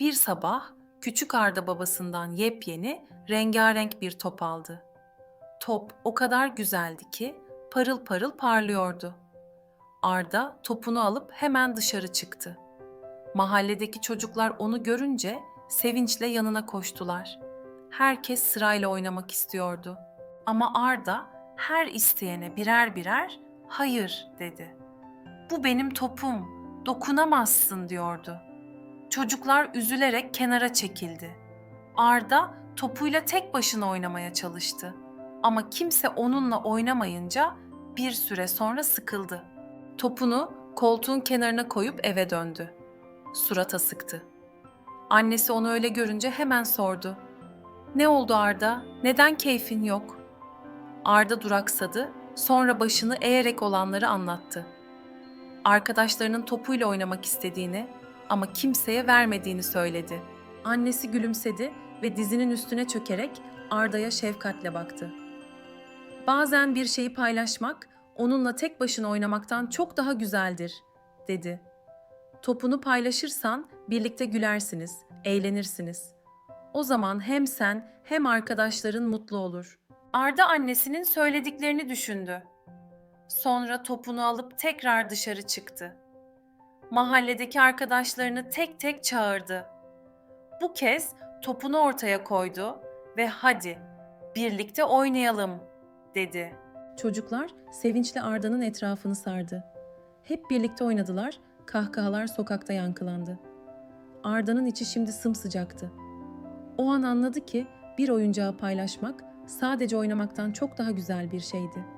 Bir sabah küçük Arda babasından yepyeni, rengarenk bir top aldı. Top o kadar güzeldi ki parıl parıl parlıyordu. Arda topunu alıp hemen dışarı çıktı. Mahalledeki çocuklar onu görünce sevinçle yanına koştular. Herkes sırayla oynamak istiyordu. Ama Arda her isteyene birer birer hayır dedi. Bu benim topum, dokunamazsın diyordu. Çocuklar üzülerek kenara çekildi. Arda topuyla tek başına oynamaya çalıştı. Ama kimse onunla oynamayınca bir süre sonra sıkıldı. Topunu koltuğun kenarına koyup eve döndü. Surata sıktı. Annesi onu öyle görünce hemen sordu. Ne oldu Arda? Neden keyfin yok? Arda duraksadı, sonra başını eğerek olanları anlattı. Arkadaşlarının topuyla oynamak istediğini ama kimseye vermediğini söyledi. Annesi gülümsedi ve dizinin üstüne çökerek Arda'ya şefkatle baktı. Bazen bir şeyi paylaşmak, onunla tek başına oynamaktan çok daha güzeldir, dedi. Topunu paylaşırsan birlikte gülersiniz, eğlenirsiniz. O zaman hem sen hem arkadaşların mutlu olur. Arda annesinin söylediklerini düşündü. Sonra topunu alıp tekrar dışarı çıktı. Mahalledeki arkadaşlarını tek tek çağırdı. Bu kez topunu ortaya koydu ve hadi birlikte oynayalım dedi. Çocuklar sevinçle Arda'nın etrafını sardı. Hep birlikte oynadılar, kahkahalar sokakta yankılandı. Arda'nın içi şimdi sımsıcaktı. O an anladı ki bir oyuncağı paylaşmak sadece oynamaktan çok daha güzel bir şeydi.